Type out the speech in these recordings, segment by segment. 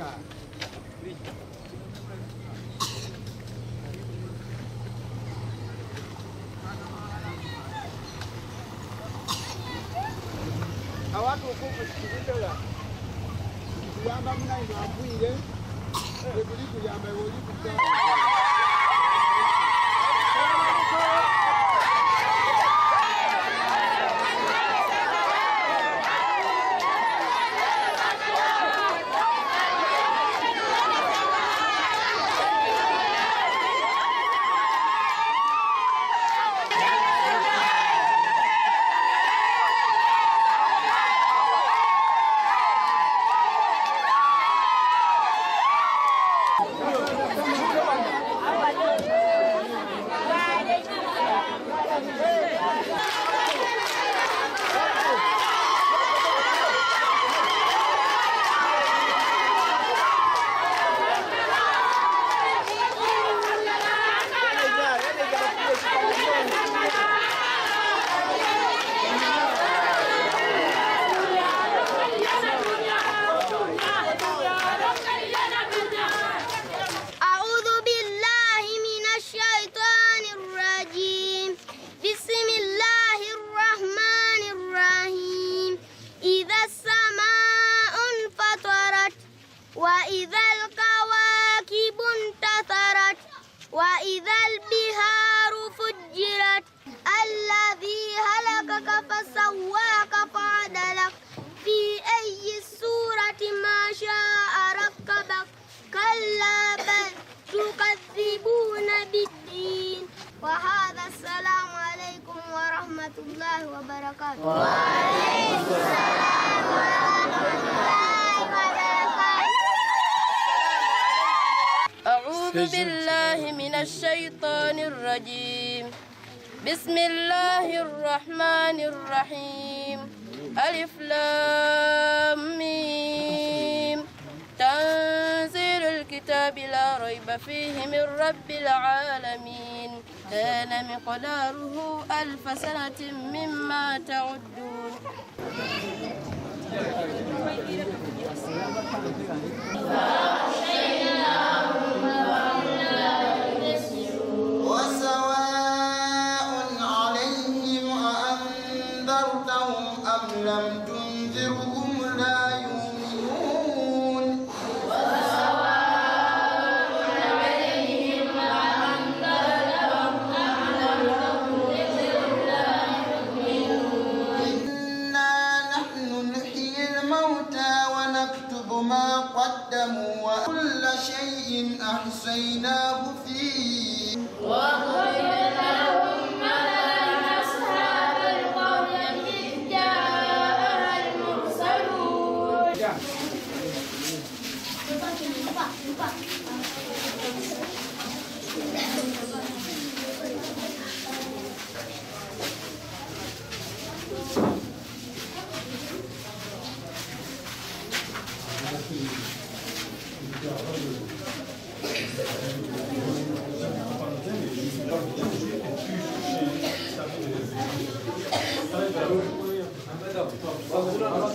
awatu okukusikiriza kuyamba munaino agwire ekuli kuyamba oli kuta وإذا البحار فجرت الذي هلكك فسواك فعدلك. في أي سورة ما شاء ركبك كلا بل تكذبون بالدين. وهذا السلام عليكم ورحمة الله وبركاته. وعليكم السلام ورحمة الله وبركاته أعوذ بالله من الشيطان الرجيم. بسم الله الرحمن الرحيم. ألف لام ميم. تنزيل الكتاب لا ريب فيه من رب العالمين. كان مقداره ألف سنة مما تعدون. وسواء أم لم تنذرهم لا يؤمنون. إنا نحن نحيي الموتى ونكتب ما قدموا وكل شيء أحصيناه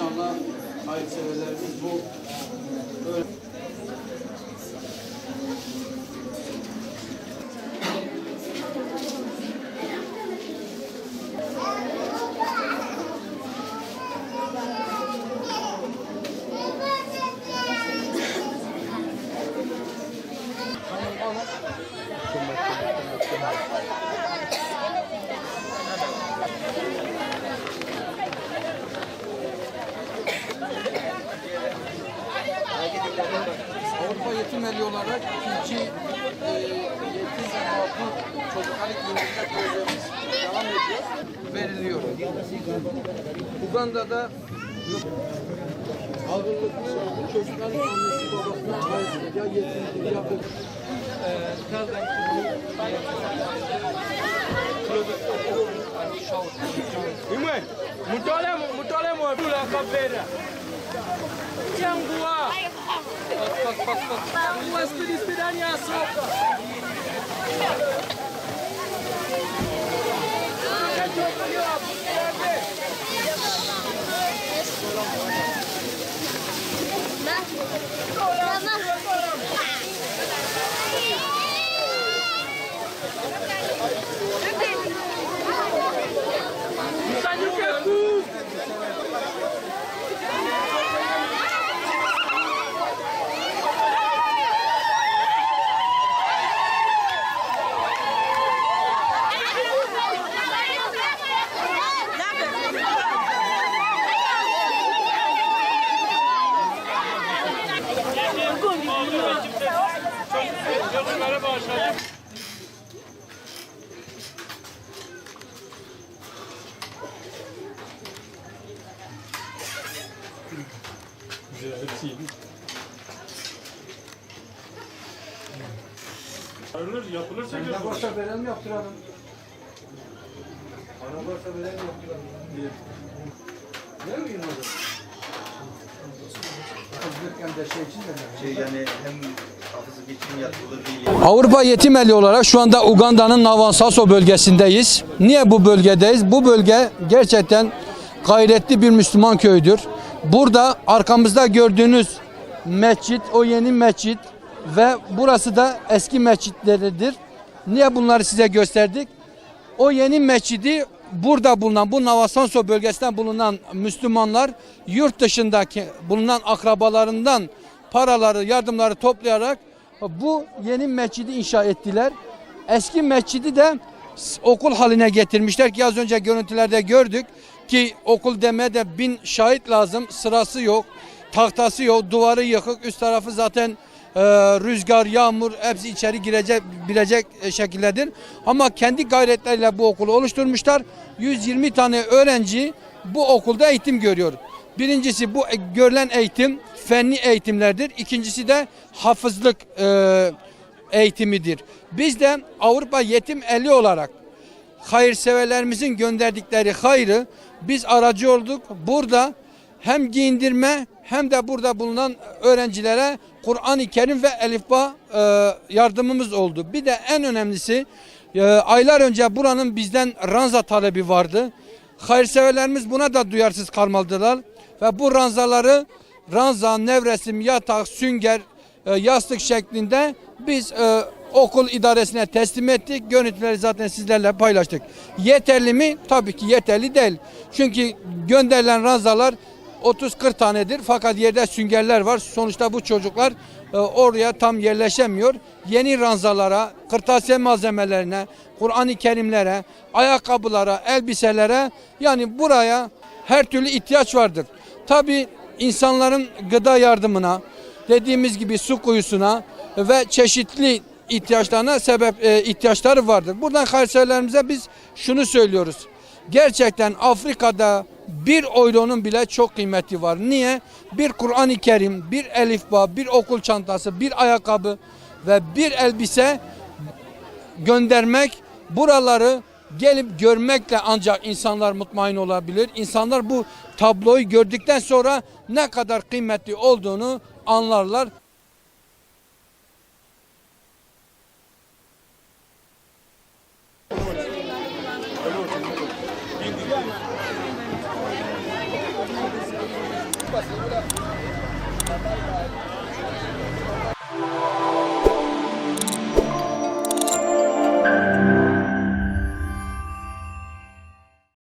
İnşallah hayırseverlerimiz bu böyle Avrupa Yetim Eli olarak ikinci e, yetim ve makul çocuklar ikliminde projemiz devam ediyor. Veriliyor. Uganda'da ağırlıklı çocukların annesi babasına ait ya yetimdir ya. E, nereden Imwe, mutole mutole mwapula kapera. Changua. Changua spidi spidani ya soka. Mama. Yapılır, yapılır Ne varsa verelim yaptıralım. Para varsa verelim yaptıralım. Değil mi Yılmaz? Hazırlıkken de şey şey yani hem. Avrupa Yetim Eli olarak şu anda Uganda'nın Navansaso bölgesindeyiz. Niye bu bölgedeyiz? Bu bölge gerçekten gayretli bir Müslüman köydür. Burada arkamızda gördüğünüz mescit, o yeni mescit ve burası da eski mescitleridir. Niye bunları size gösterdik? O yeni mescidi burada bulunan, bu Navasanso bölgesinden bulunan Müslümanlar yurt dışındaki bulunan akrabalarından paraları, yardımları toplayarak bu yeni mescidi inşa ettiler. Eski mescidi de okul haline getirmişler ki az önce görüntülerde gördük ki okul demeye de bin şahit lazım. Sırası yok, tahtası yok, duvarı yıkık, üst tarafı zaten e, rüzgar, yağmur hepsi içeri girecek bilecek e, şekildedir. Ama kendi gayretleriyle bu okulu oluşturmuşlar. 120 tane öğrenci bu okulda eğitim görüyor. Birincisi bu e- görülen eğitim fenli eğitimlerdir. İkincisi de hafızlık e, eğitimidir. Biz de Avrupa Yetim Eli olarak hayırseverlerimizin gönderdikleri hayrı biz aracı olduk. Burada hem giyindirme hem de burada bulunan öğrencilere Kur'an-ı Kerim ve elifba e, yardımımız oldu. Bir de en önemlisi e, aylar önce buranın bizden ranza talebi vardı. Hayırseverlerimiz buna da duyarsız kalmadılar ve bu ranzaları ranza, nevresim, yatak, sünger, e, yastık şeklinde biz okul idaresine teslim ettik. Görüntüleri zaten sizlerle paylaştık. Yeterli mi? Tabii ki yeterli değil. Çünkü gönderilen ranzalar 30-40 tanedir fakat yerde süngerler var. Sonuçta bu çocuklar e, oraya tam yerleşemiyor. Yeni ranzalara, kırtasiye malzemelerine, Kur'an-ı Kerimlere, ayakkabılara, elbiselere yani buraya her türlü ihtiyaç vardır. Tabi insanların gıda yardımına, dediğimiz gibi su kuyusuna ve çeşitli ihtiyaçlarına sebep e, ihtiyaçları vardır. Buradan Kayserilerimize biz şunu söylüyoruz. Gerçekten Afrika'da bir oyronun bile çok kıymeti var. Niye? Bir Kur'an-ı Kerim, bir elifba, bir okul çantası, bir ayakkabı ve bir elbise göndermek buraları gelip görmekle ancak insanlar mutmain olabilir. İnsanlar bu tabloyu gördükten sonra ne kadar kıymetli olduğunu anlarlar. Curva segura.